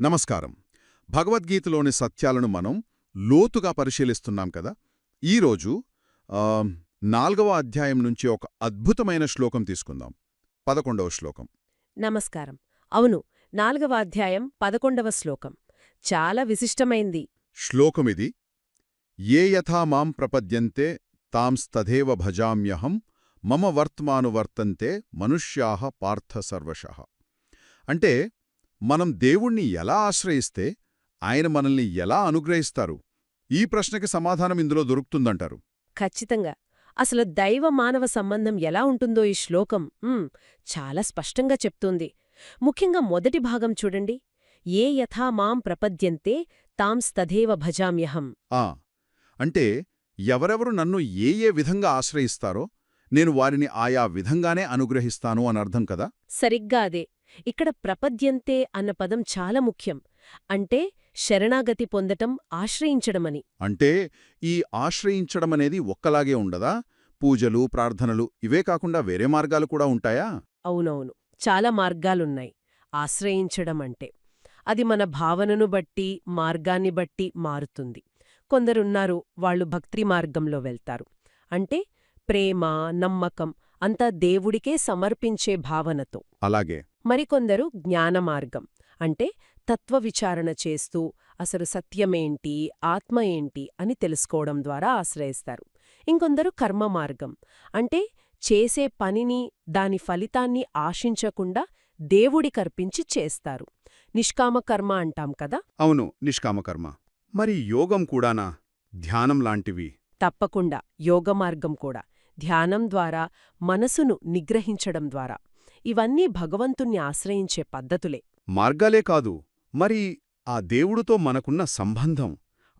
నమస్కారం. భగవద్గీతలోని సత్యాలను మనం లోతుగా పరిశీలిస్తున్నాం కదా? ఈరోజు నాల్గవ అధ్యాయం నుంచి ఒక అద్భుతమైన శ్లోకం తీసుకుందాం. పదకొండవ శ్లోకం. నమస్కారం. అవును నాలుగవ అధ్యాయం పదకొండవ శ్లోకం. చాలా విశిష్టమైంది. శ్లోకమిది. ఏ యథా మాం ప్రపద్యంతే తాంస్తథేవ భజామ్యహం మమ వర్త్మానువర్తంతే మనుష్యాహ పార్థ సర్వశః. అంటే మనం దేవుణ్ణి ఎలా ఆశ్రయిస్తే ఆయన మనల్ని ఎలా అనుగ్రహిస్తారు? ఈ ప్రశ్నకి సమాధానం ఇందులో దొరుకుతుందంటారు. ఖచ్చితంగా. అసలు దైవ మానవ సంబంధం ఎలా ఉంటుందో ఈ శ్లోకం చాలా స్పష్టంగా చెప్తోంది. ముఖ్యంగా మొదటి భాగం చూడండి. ఏ యథా మాం ప్రపద్యంతే తాంస్తథేవ భజామ్యహం. ఆ అంటే ఎవరెవరు నన్ను ఏ ఏ విధంగా ఆశ్రయిస్తారో నేను వారిని ఆయా విధంగానే అనుగ్రహిస్తాను అనర్థం కదా? సరిగ్గా అదే. ఇక్కడ ప్రపద్యంతే అన్న పదం చాలా ముఖ్యం. అంటే శరణాగతి పొందటం ఆశ్రయించడమని. అంటే ఈ ఆశ్రయించడమనేది ఒక్కలాగే ఉండదా? పూజలు ప్రార్థనలు ఇవే కాకుండా వేరే మార్గాలు కూడా ఉంటాయా? అవునవును. చాలా మార్గాలున్నాయి. ఆశ్రయించడం అంటే అది మన భావనను బట్టి మార్గాన్ని బట్టి మారుతుంది. కొందరున్నారు వాళ్ళు భక్తి మార్గంలో వెళ్తారు. అంటే ప్రేమ నమ్మకం అంతా దేవుడికే సమర్పించే భావనతో. అలాగే. మరికొందరు జ్ఞాన మార్గం అంటే తత్వ విచారణ చేస్తూ అసలు సత్యమేంటి ఆత్మ ఏంటి అని తెలుసుకోవడం ద్వారా ఆశ్రయిస్తారు. ఇంకొందరు కర్మ మార్గం అంటే చేసే పనిని దాని ఫలితాన్ని ఆశించకుండా దేవుడికర్పించి చేస్తారు. నిష్కామ కర్మ అంటాం కదా? అవును నిష్కామకర్మ మరి యోగం కూడానా? ధ్యానం లాంటివి. తప్పకుండా యోగ మార్గం కూడా. ధ్యానం ద్వారా మనసును నిగ్రహించడం ద్వారా. ఇవన్నీ భగవంతుణ్ణి ఆశ్రయించే పద్ధతులే. మార్గాలే కాదు మరి ఆ దేవుడితో మనకున్న సంబంధం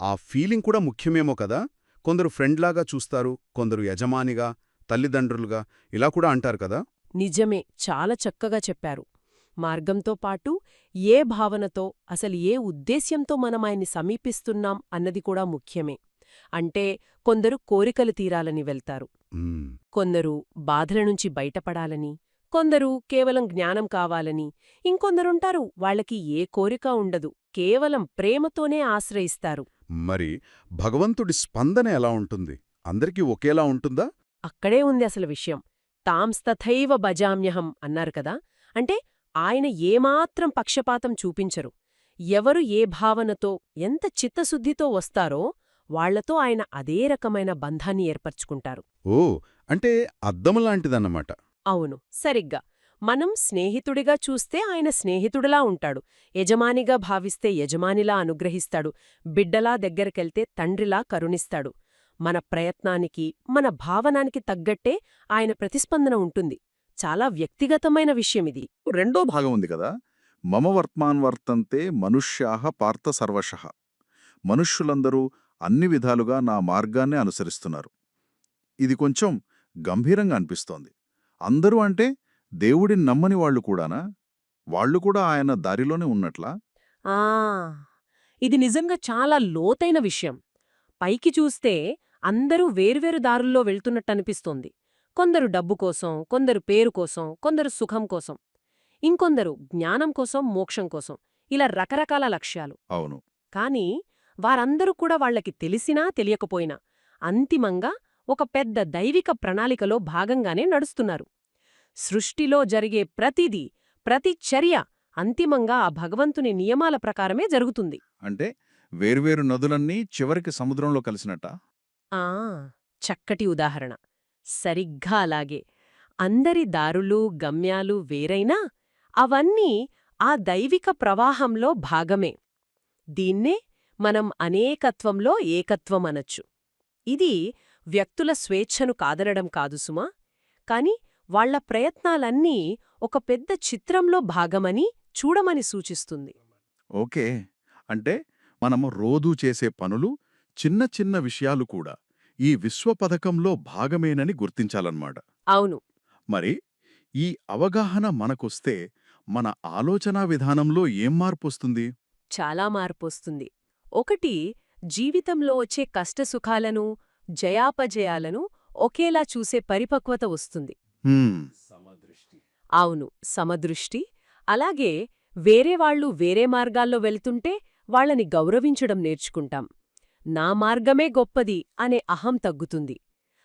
ఆ ఫీలింగ్ కూడా ముఖ్యమేమో కదా? కొందరు ఫ్రెండ్లాగా చూస్తారు కొందరు యజమానిగా తల్లిదండ్రులుగా ఇలా కూడా అంటారు కదా? నిజమే చాలా చక్కగా చెప్పారు. మార్గంతో పాటు ఏ భావనతో అసలు ఏ ఉద్దేశ్యంతో మనం ఆయన్ని సమీపిస్తున్నాం అన్నది కూడా ముఖ్యమే. అంటే కొందరు కోరికలు తీరాలని వెళ్తారు. కొందరు బాధల నుంచి బయటపడాలని కొందరు కేవలం జ్ఞానం కావాలని ఇంకొందరుంటారు వాళ్ళకి ఏ కోరిక ఉండదు కేవలం ప్రేమతోనే ఆశ్రయిస్తారు. మరి భగవంతుడి స్పందన ఎలా ఉంటుంది? అందరికీ ఒకేలా ఉంటుందా? అక్కడే ఉంది అసలు విషయం. తాంస్తథైవ భజామ్యహం అన్నారు కదా అంటే ఆయన ఏమాత్రం పక్షపాతం చూపించరు. ఎవరు ఏ భావనతో ఎంత చిత్తశుద్ధితో వస్తారో వాళ్ళతో ఆయన అదే రకమైన బంధాన్ని ఏర్పరచుకుంటారు. ఓ అంటే అద్దములాంటిదన్నమాట అవును సరిగ్గా. మనం స్నేహితుడిగా చూస్తే ఆయన స్నేహితుడిలా ఉంటాడు. యజమానిగా భావిస్తే యజమానిలా అనుగ్రహిస్తాడు. బిడ్డలా దగ్గరకెళ్తే తండ్రిలా కరుణిస్తాడు. మన ప్రయత్నానికి మన భావనానికి తగ్గట్టే ఆయన ప్రతిస్పందన ఉంటుంది. చాలా వ్యక్తిగతమైన విషయమిది. రెండో భాగం ఉంది కదా. మమ వర్త్మాన్ వర్తంతే మనుష్యాహ పార్థ సర్వశః. మనుష్యులందరూ అన్ని విధాలుగా నా మార్గాన్నే అనుసరిస్తున్నారు. ఇది కొంచెం గంభీరంగా అనిపిస్తోంది. అందరూ అంటే దేవుడిని నమ్మని వాళ్ళు కూడానా? వాళ్ళు కూడా ఆయన దారిలోనే ఉన్నట్లా? ఇది నిజంగా చాలా లోతైన విషయం. పైకి చూస్తే అందరూ వేర్వేరు దారుల్లో వెళ్తున్నట్టనిపిస్తోంది. కొందరు డబ్బు కోసం కొందరు పేరు కోసం కొందరు సుఖం కోసం ఇంకొందరు జ్ఞానం కోసం మోక్షం కోసం ఇలా రకరకాల లక్ష్యాలు. అవును. కాని వారందరూ కూడా వాళ్ళకి తెలిసినా తెలియకపోయినా అంతిమంగా ఒక పెద్ద దైవిక ప్రణాళికలో భాగంగానే నడుస్తున్నారు. సృష్టిలో జరిగే ప్రతిదీ ప్రతి చర్య అంతిమంగా ఆ భగవంతుని నియమాల ప్రకారమే జరుగుతుంది. అంటే వేర్వేరు నదులన్నీ చివరికి సముద్రంలో కలిసినట్ట? ఆ! చక్కటి ఉదాహరణ. సరిగ్గా అలాగే. అందరి దారులు గమ్యాలు వేరైనా అవన్నీ ఆ దైవిక ప్రవాహంలో భాగమే. దీన్నే మనం అనేకత్వంలో ఏకత్వం అనొచ్చు ఇది వ్యక్తుల స్వేచ్ఛను కాదనడం కాదు సుమా. కాని వాళ్ళ ప్రయత్నాలన్నీ ఒక పెద్ద చిత్రంలో భాగమని చూడమని సూచిస్తుంది. ఓకే. అంటే మనము రోజూ చేసే పనులు చిన్న చిన్న విషయాలు కూడా ఈ విశ్వ పథకంలో భాగమేనని గుర్తించాలన్నమాట. అవును. మరి ఈ అవగాహన మనకొస్తే మన ఆలోచనా విధానంలో ఏం మార్పొస్తుంది? చాలా మార్పొస్తుంది. ఒకటి జీవితంలో వచ్చే కష్టసుఖాలను జయాపజయాలను ఒకేలా చూసే పరిపక్వత వస్తుంది. హ్మ్, అవును సమదృష్టి. అలాగే వేరే వాళ్ళు వేరే మార్గాల్లో వెళ్తుంటే వాళ్ళని గౌరవించడం నేర్చుకుంటాం. నా మార్గమే గొప్పది అనే అహం తగ్గుతుంది.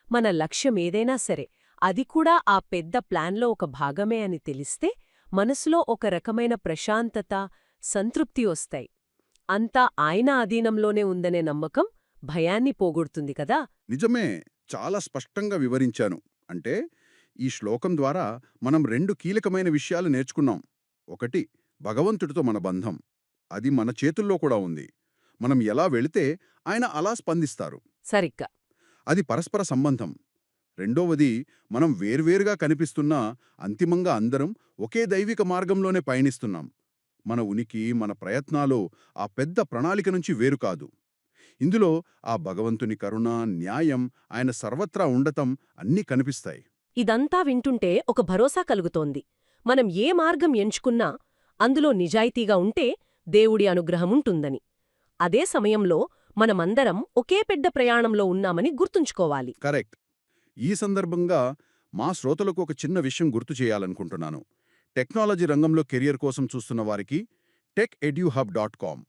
మన లక్ష్యం ఏదైనా సరే అది కూడా ఆ పెద్ద ప్లాన్లో ఒక భాగమే అని తెలిస్తే మనసులో ఒక రకమైన ప్రశాంతత సంతృప్తి వస్తాయి. అంతా ఆయన అధీనంలోనే ఉందనే నమ్మకం భయాన్ని పోగొడుతుంది కదా? నిజమే. చాలా స్పష్టంగా వివరించాను. అంటే ఈ శ్లోకం ద్వారా మనం రెండు కీలకమైన విషయాలు నేర్చుకున్నాం. ఒకటి భగవంతుడితో మన బంధం. అది మన చేతుల్లో కూడా ఉంది. మనం ఎలా వెళితే ఆయన అలా స్పందిస్తారు. సరిగ్గా. అది పరస్పర సంబంధం. రెండోవది మనం వేర్వేరుగా కనిపిస్తున్నా అంతిమంగా అందరం ఒకే దైవిక మార్గంలోనే పయనిస్తున్నాం. మన ఉనికి మన ప్రయత్నాలు ఆ పెద్ద ప్రణాళిక నుంచి వేరు కాదు. ఇందులో ఆ భగవంతుని కరుణ న్యాయం ఆయన సర్వత్రా ఉండటం అన్నీ కనిపిస్తాయి. ఇదంతా వింటుంటే ఒక భరోసా కలుగుతోంది. మనం ఏ మార్గం ఎంచుకున్నా అందులో నిజాయితీగా ఉంటే దేవుడి అనుగ్రహముంటుందని అదే సమయంలో మనమందరం ఒకే పెద్ద ప్రయాణంలో ఉన్నామని గుర్తుంచుకోవాలి. కరెక్ట్. ఈ సందర్భంగా మా శ్రోతలకు ఒక చిన్న విషయం గుర్తు చేయాలనుకుంటున్నాను. టెక్నాలజీ రంగంలో కెరియర్ కోసం చూస్తున్న వారికి టెక్ ఎడ్యూహబ్ డాట్ కామ్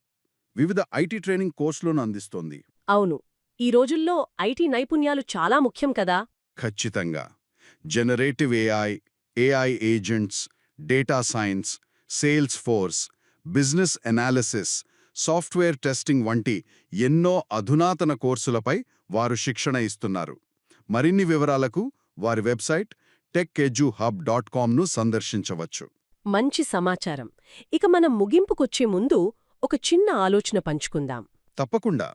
వివిధ ఐటీ ట్రైనింగ్ కోర్సులను అందిస్తోంది. అవును ఈ రోజుల్లో ఐటీ నైపుణ్యాలు చాలా ముఖ్యం కదా? ఖచ్చితంగా. Generative AI AI agents data science Salesforce business analysis software testing వంటి ఎన్నో అధునాతన కోర్సులపై వారు శిక్షణ ఇస్తున్నారు. మరిన్ని వివరాలకు వారి వెబ్సైట్ టెక్ హబ్ డాట్ కామ్ను సందర్శించవచ్చు. మంచి సమాచారం. ఇక మనం ముగింపుకొచ్చే ముందు ఒక చిన్న ఆలోచన పంచుకుందాం. తప్పకుండా.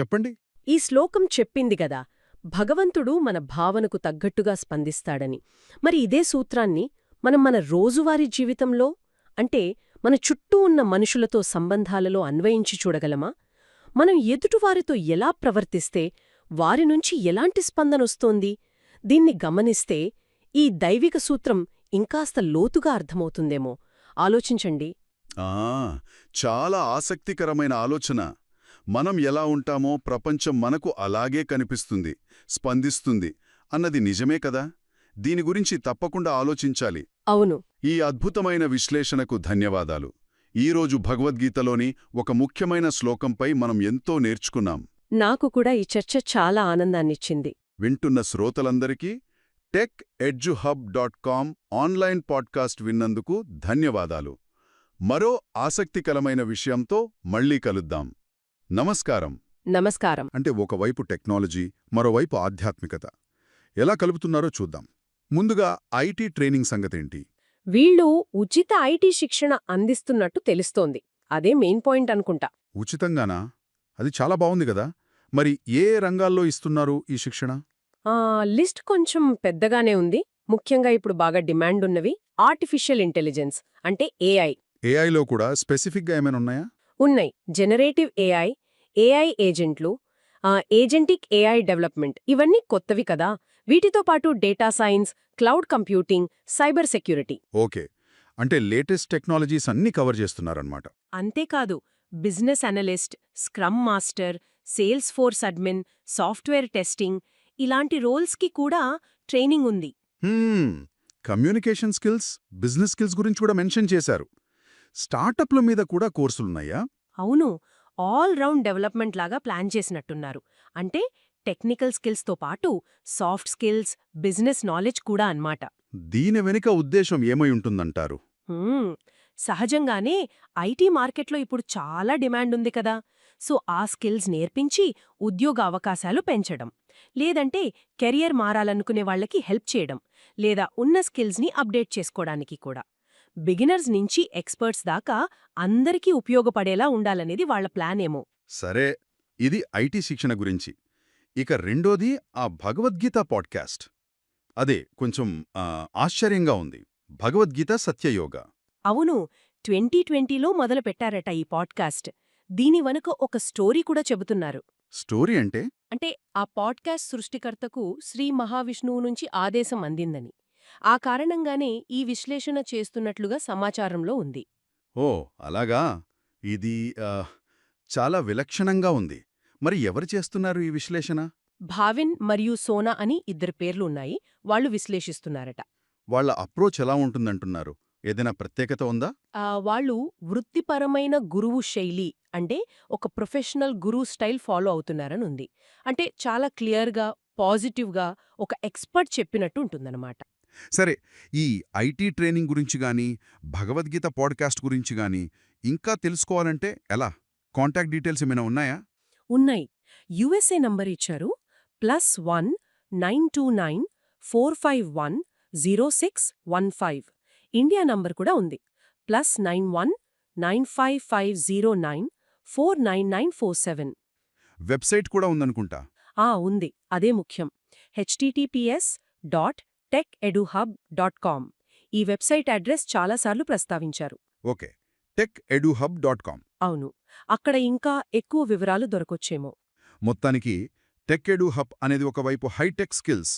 చెప్పండి. ఈ శ్లోకం చెప్పింది గదా భగవంతుడు మన భావనకు తగ్గట్టుగా స్పందిస్తాడని. మరి ఇదే సూత్రాన్ని మనం మన రోజువారీ జీవితంలో అంటే మన చుట్టూ ఉన్న మనుషులతో సంబంధాలలో అన్వయించి చూడగలమా? మనం ఎదుటివారితో ఎలా ప్రవర్తిస్తే వారి నుంచి ఎలాంటి స్పందనొస్తోంది? దీన్ని గమనిస్తే ఈ దైవిక సూత్రం ఇంకాస్త లోతుగా అర్థమవుతుందేమో. ఆలోచించండి. ఆ చాలా ఆసక్తికరమైన ఆలోచన. మనం ఎలా ఉంటామో ప్రపంచం మనకు అలాగే కనిపిస్తుంది స్పందిస్తుంది అన్నది నిజమే కదా? దీని గురించి తప్పకుండా ఆలోచించాలి. అవును. ఈ అద్భుతమైన విశ్లేషణకు ధన్యవాదాలు. ఈరోజు భగవద్గీతలోని ఒక ముఖ్యమైన శ్లోకంపై మనం ఎంతో నేర్చుకున్నాం. నాకు కూడా ఈ చర్చ చాలా ఆనందాన్నిచ్చింది. వింటున్న శ్రోతలందరికీ tech edu hub dot com online podcast విన్నందుకు ధన్యవాదాలు. మరో ఆసక్తికరమైన విషయంతో మళ్ళీ కలుద్దాం. నమస్కారం. నమస్కారం. అంటే ఒకవైపు టెక్నాలజీ మరోవైపు ఆధ్యాత్మికత. ఎలా కలుపుతున్నారో చూద్దాం. ముందుగా ఐటీ ట్రైనింగ్ సంగతేంటి? వీళ్ళు ఉచిత ఐటీ శిక్షణ అందిస్తున్నట్టు తెలుస్తోంది. అదే మెయిన్ పాయింట్ అనుకుంటా. ఉచితంగానా? అది చాలా బావుంది కదా. మరి ఏ రంగాల్లో ఇస్తున్నారు ఈ శిక్షణ? లిస్ట్ కొంచెం పెద్దగానే ఉంది. ముఖ్యంగా ఇప్పుడు బాగా డిమాండ్ ఉన్నవి ఆర్టిఫిషియల్ ఇంటెలిజెన్స్ అంటే ఏఐ. ఏఐలో కూడా స్పెసిఫిక్గా ఏమైనా ఉన్నాయా? ఉన్నాయి. జనరేటివ్ ఏఐ ఏఐ ఏజెంట్లు ఏజెంటిక్ ఏఐ డెవలప్మెంట్ ఇవన్నీ కొత్తవి కదా. వీటితో పాటు data science cloud computing cyber security. Okay. అంటే లేటెస్ట్ టెక్నాలజీస్ అన్నీ కవర్ చేస్తున్నారన్నమాట అంతేకాదు business analyst scrum master Salesforce admin software testing ఇలాంటి రోల్స్కి కూడా ట్రైనింగ్ ఉంది. హ్మ్, కమ్యూనికేషన్ స్కిల్స్ బిజినెస్ స్కిల్స్ గురించి కూడా మెన్షన్ చేశారు. స్టార్టప్ల మీద కూడా కోర్సులున్నాయా? అవును. ఆల్ రౌండ్ డెవలప్మెంట్ లాగా ప్లాన్ చేసినట్టున్నారు. అంటే టెక్నికల్ స్కిల్స్తో పాటు సాఫ్ట్ స్కిల్స్ బిజినెస్ నాలెడ్జ్ కూడా అన్నమాట. దీని వెనుక ఉద్దేశం ఏమై ఉంటుందంటారు? సహజంగానే ఐటీ మార్కెట్లో ఇప్పుడు చాలా డిమాండ్ ఉంది కదా. సో ఆ స్కిల్స్ నేర్పించి ఉద్యోగ అవకాశాలు పెంచడం. లేదంటే కెరియర్ మారాలనుకునే వాళ్ళకి హెల్ప్ చేయడం. లేదా ఉన్న స్కిల్స్ని అప్డేట్ చేసుకోవడానికి కూడా. బిగినర్స్ నుంచి ఎక్స్పర్ట్స్ దాకా అందరికీ ఉపయోగపడేలా ఉండాలనేది వాళ్ళ ప్లాన్ ఏమో సరే ఇది ఐటీ శిక్షణ గురించి. ఇక రెండోది ఆ భగవద్గీత పాడ్కాస్ట్. అదే కొంచెం ఆశ్చర్యంగా ఉంది. భగవద్గీత సత్యయోగ. అవును. ట్వంటీ ట్వంటీలో మొదలు పెట్టారట ఈ పాడ్కాస్ట్. దీని వెనుక ఒక స్టోరీ కూడా చెబుతున్నారు. స్టోరీ అంటే? అంటే ఆ పాడ్కాస్ట్ సృష్టికర్తకు శ్రీ మహావిష్ణువు నుంచి ఆదేశం అందిందని. ఆ కారణంగానే ఈ విశ్లేషణ చేస్తున్నట్లుగా సమాచారంలో ఉంది. ఓ అలాగా? ఇది చాలా విలక్షణంగా ఉంది. మరి ఎవరు చేస్తున్నారు ఈ విశ్లేషణ? భావిన్ మరియు సోనా అని ఇద్దరు పేర్లు ఉన్నాయి. వాళ్ళు విశ్లేషిస్తున్నారట. వాళ్ళ అప్రోచ్ ఎలా ఉంటుందంటున్నారు? ఏదైనా ప్రత్యేకత ఉందా? ఆ, వాళ్ళు వృత్తిపరమైన గురువు శైలి అంటే ఒక ప్రొఫెషనల్ గురువు స్టైల్ ఫాలో అవుతున్నారని ఉంది. అంటే చాలా క్లియర్గా పాజిటివ్గా ఒక ఎక్స్పర్ట్ చెప్పినట్టు ఉంటుందన్నమాట. సరే ఈ ఐటీ ట్రైనింగ్ గురించి గాని భగవద్గీత పాడ్కాస్ట్ గురించి గాని ఇంకా తెలుసుకోవాలంటే ఎలా? కాంటాక్ట్ డీటెయిల్స్ ఏమైనా ఉన్నాయా? ఉన్నాయి. యుఎస్ఏ నంబర్ ఇచ్చారు. Plus one nine two nine four five one zero six one five. India number కూడా ఉంది. Plus nine one nine five five zero nine four nine nine four seven. Website కూడా ఉందనుకుంటా? ఆ ఉంది. అదే ముఖ్యం. HTTPS dot tech eduhub dot com. ఈ website address చాలాసార్లు ప్రస్తావించారు. Okay. Tech eduhub dot com. అవును. అక్కడ ఇంకా ఎక్కువ వివరాలు దొరకొచ్చేమో. మొత్తానికి టెక్ ఎడు హబ్ అనేది ఒకవైపు high tech skills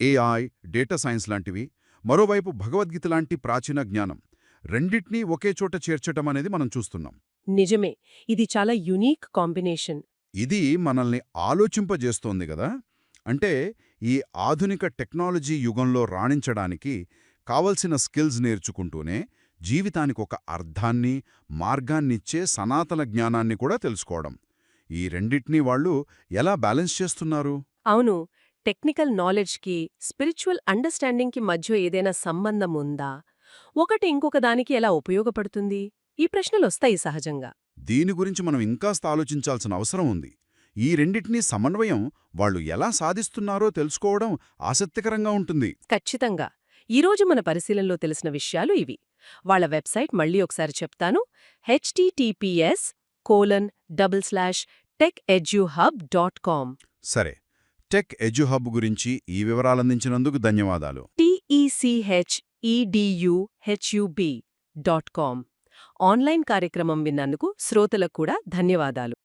AI data science లాంటివి మరోవైపు భగవద్గీత లాంటి ప్రాచీన జ్ఞానం. రెండిట్నీ ఒకే చోట చేర్చటం అనేది మనం చూస్తున్నాం. నిజమే. ఇది చాలా యునీక్ కాంబినేషన్. ఇది మనల్ని ఆలోచింపజేస్తోంది గదా. అంటే ఈ ఆధునిక టెక్నాలజీ యుగంలో రాణించడానికి కావలసిన స్కిల్స్ నేర్చుకుంటూనే జీవితానికి ఒక అర్థాన్ని మార్గాన్నిచ్చే సనాతన జ్ఞానాన్ని కూడా తెలుసుకోవడం. ఈ రెండిట్నీ వాళ్ళు ఎలా బ్యాలెన్స్ చేస్తున్నారు? అవును. టెక్నికల్ నాలెడ్జ్కి స్పిరిచువల్ అండర్స్టాండింగ్కి మధ్య ఏదైనా సంబంధం ఉందా? ఒకటి ఇంకొక దానికి ఎలా ఉపయోగపడుతుంది? ఈ ప్రశ్నలొస్తాయి సహజంగా. దీని గురించి మనం ఇంకాస్త ఆలోచించాల్సిన అవసరం ఉంది. ఈ రెండిటినీ సమన్వయం వాళ్ళు ఎలా సాధిస్తున్నారో తెలుసుకోవడం ఆసక్తికరంగా ఉంటుంది. ఖచ్చితంగా. ఈరోజు మన పరిశీలనలో తెలిసిన విషయాలు ఇవి. వాళ్ళ వెబ్సైట్ మళ్ళీ ఒకసారి చెప్తాను. HTTPS colon double slash tech eduhub dot com. సరే. టెక్ ఎజుహబ్ గురించి ఈ వివరాలందించినందుకు ధన్యవాదాలు. టిఈసిహెచ్ఈడియుహెచ్యుబి డాట్ కామ్. ఆన్లైన్ కార్యక్రమం విన్నందుకు శ్రోతలకు కూడా ధన్యవాదాలు.